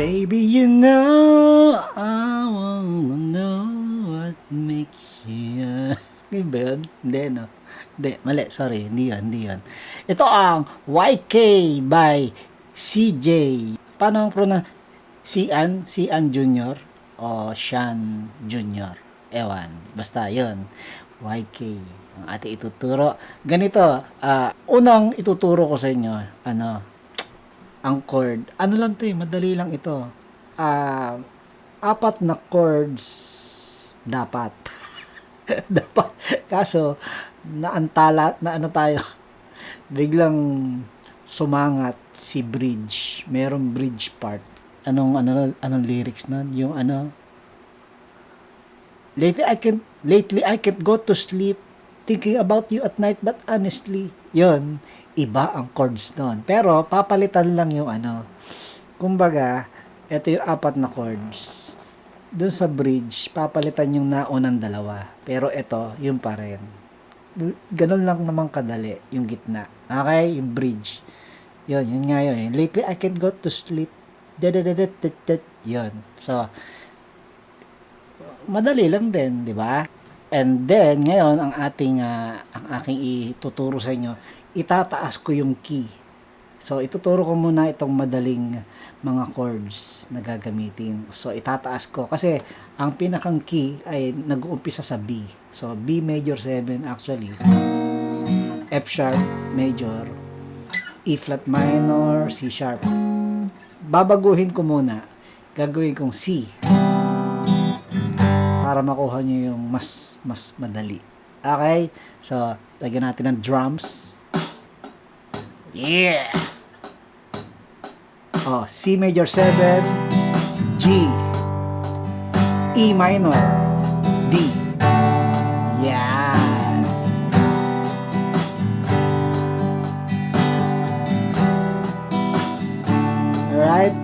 Baby, you know, I wanna know what makes you... Ganyan ba yun? Hindi, no? Hindi, mali, sorry, hindi yun, hindi yun. Ito ang YK by CJ. Paano ang pronoun? Sian? Sian Junior? O Sean Junior? Ewan, basta yun. YK ang ating ituturo. Ganito, ah, unang ituturo ko sa inyo, ano, ang chord. Ano lang to eh, madali lang ito. Ah, apat na chords dapat. dapat. Kaso, naantala, na ano tayo, biglang sumangat si bridge. Merong bridge part. Anong, ano, anong lyrics nun? Yung ano, Lately I can lately I can't go to sleep thinking about you at night but honestly, 'yon, iba ang chords doon. Pero papalitan lang yung ano. Kumbaga, ito yung apat na chords. Doon sa bridge, papalitan yung naunang dalawa. Pero ito, yung pa rin. Ganun lang naman kadali, yung gitna. Okay? Yung bridge. Yun, yun nga yun. Lately, I can't go to sleep. Yun. So, madali lang din, di ba? And then, ngayon, ang ating, ah, ang aking ituturo sa inyo, itataas ko yung key. So, ituturo ko muna itong madaling mga chords na gagamitin. So, itataas ko. Kasi, ang pinakang key ay nag-uumpisa sa B. So, B major 7 actually. F sharp major. E flat minor, C sharp. Babaguhin ko muna. Gagawin kong C para makuha nyo yung mas mas madali. Okay? So, lagyan natin ng drums. Yeah! Oh, C major 7, G, E minor, D. Yan. Alright?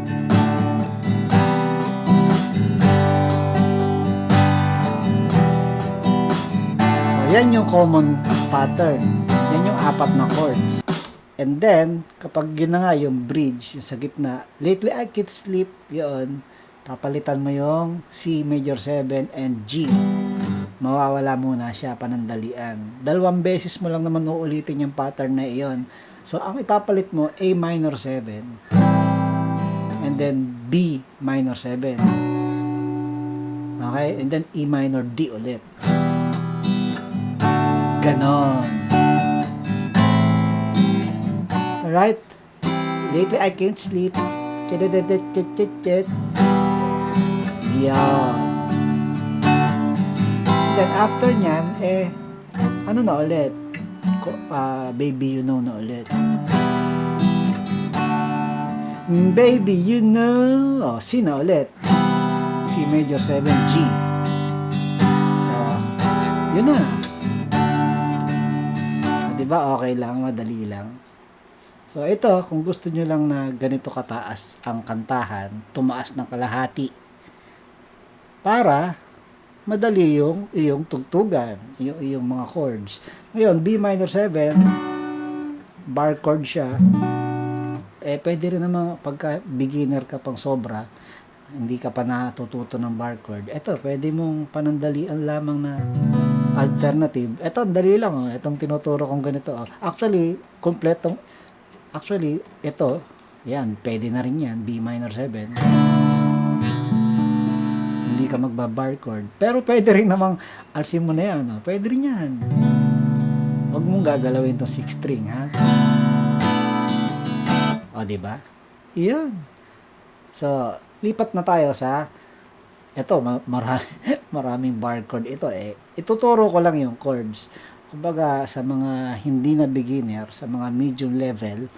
So, yan yung common pattern. Yan yung apat na chords. And then, kapag yun na nga yung bridge, yung sa gitna, lately I can't sleep, yun, papalitan mo yung C major 7 and G. Mawawala muna siya, panandalian. Dalawang beses mo lang naman uulitin yung pattern na iyon. So, ang ipapalit mo, A minor 7, and then B minor 7. Okay? And then E minor D ulit. Ganon. Alright? Lately I can't sleep. Yan. Then after nyan, eh, ano na ulit? Ah, baby, you know na ulit. Mm, Baby, you know. Oh, C ulit. C major 7 G. So, yun na. Ah, 'Di ba okay lang, madali lang. So, ito, kung gusto nyo lang na ganito kataas ang kantahan, tumaas ng kalahati para madali yung iyong tugtugan, yung, yung mga chords. Ngayon, B minor 7, bar chord siya, eh, pwede rin naman pagka beginner ka pang sobra, hindi ka pa natututo ng bar chord, eto, pwede mong panandalian lamang na alternative. Ang dali lang, oh. Etong tinuturo kong ganito, oh. Actually, kompletong, actually, ito, yan, pwede na rin yan, B minor 7. Hindi ka magba-bar chord. Pero pwede rin namang, alsin mo na yan, oh. Pwede rin yan. Huwag mong gagalawin tong 6 string, ha? O, ba? Iyan. So, lipat na tayo sa ito, ma- mara- maraming bar chord ito eh. Ituturo ko lang yung chords. Kumbaga, sa mga hindi na beginner, sa mga medium level,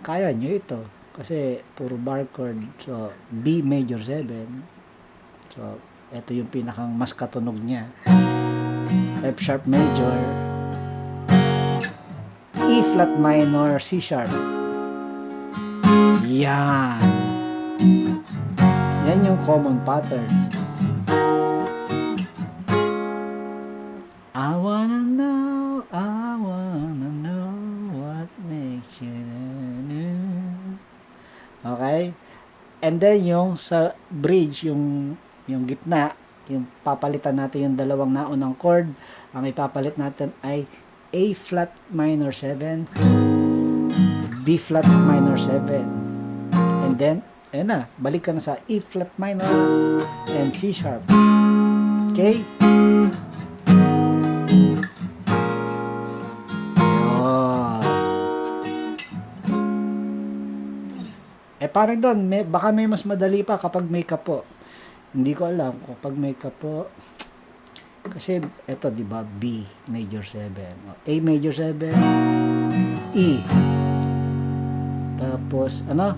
kaya nyo ito. Kasi, puro bar chord. So, B major 7. So, ito yung pinakang mas katunog niya. F sharp major. E flat minor, C sharp. Yan. Yan yung common pattern. I wanna know, I wanna know what makes you. Okay? And then yung sa bridge, yung yung gitna, yung papalitan natin yung dalawang naunang chord, ang ipapalit natin ay A flat minor 7, B flat minor 7. And then, ayun na, balik ka na sa E flat minor and C sharp. Okay? Parang doon, may, baka may mas madali pa kapag may kapo. Hindi ko alam kung pag may kapo. Kasi eto 'di ba B major 7. O, A major 7. E. Tapos ano?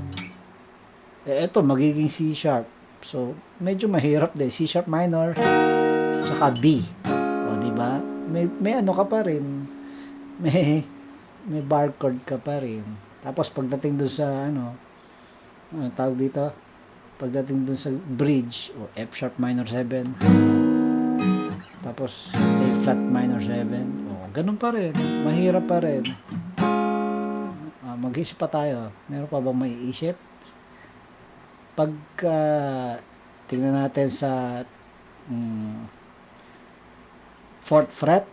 Eh eto magiging C sharp. So medyo mahirap din C sharp minor saka B. O 'di ba? May may ano ka pa rin. May may bar chord ka pa rin. Tapos pagdating doon sa ano, ano tawag dito? Pagdating dun sa bridge, o F sharp minor 7. Tapos A flat minor 7. O, ganun pa rin. Mahirap pa rin. Ah, mag-isip pa tayo. Meron pa bang may isip? Pagka tingnan natin sa mm, fourth fret,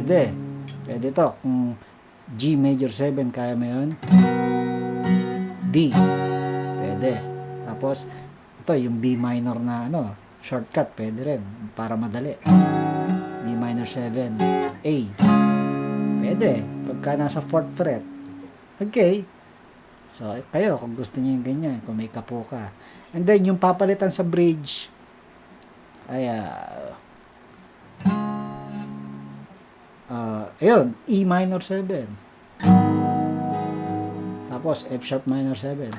Pwede. Pwede to. Kung G major 7, kaya mo yun. D. Pwede. Tapos, ito yung B minor na ano, shortcut, pwede rin. Para madali. B minor 7. A. Pwede. Pagka nasa 4th fret. Okay. So, kayo, kung gusto niyo yung ganyan, kung may kapo ka. And then, yung papalitan sa bridge, ay, ah, Ah, ayun, E minor 7. Tapos F sharp minor 7.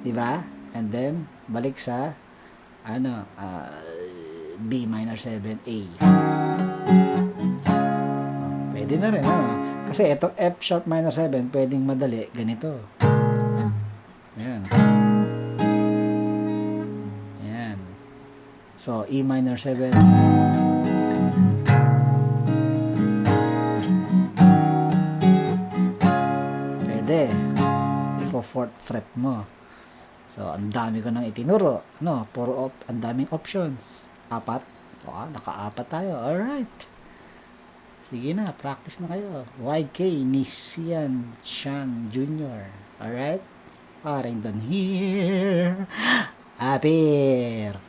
'Di ba? And then balik sa ano, ah, B minor 7 A. Pwede na rin, ano? Kasi ito F sharp minor 7, pwedeng madali ganito. Ayan. Ayan. So, E minor 7. Fourth fret mo. So, ang dami ko nang itinuro. Ano, puro op, ang daming options. Apat. O, ah, naka-apat tayo. Alright. Sige na, practice na kayo. YK Nisian Shan Jr. Alright? Paring doon here. Apir.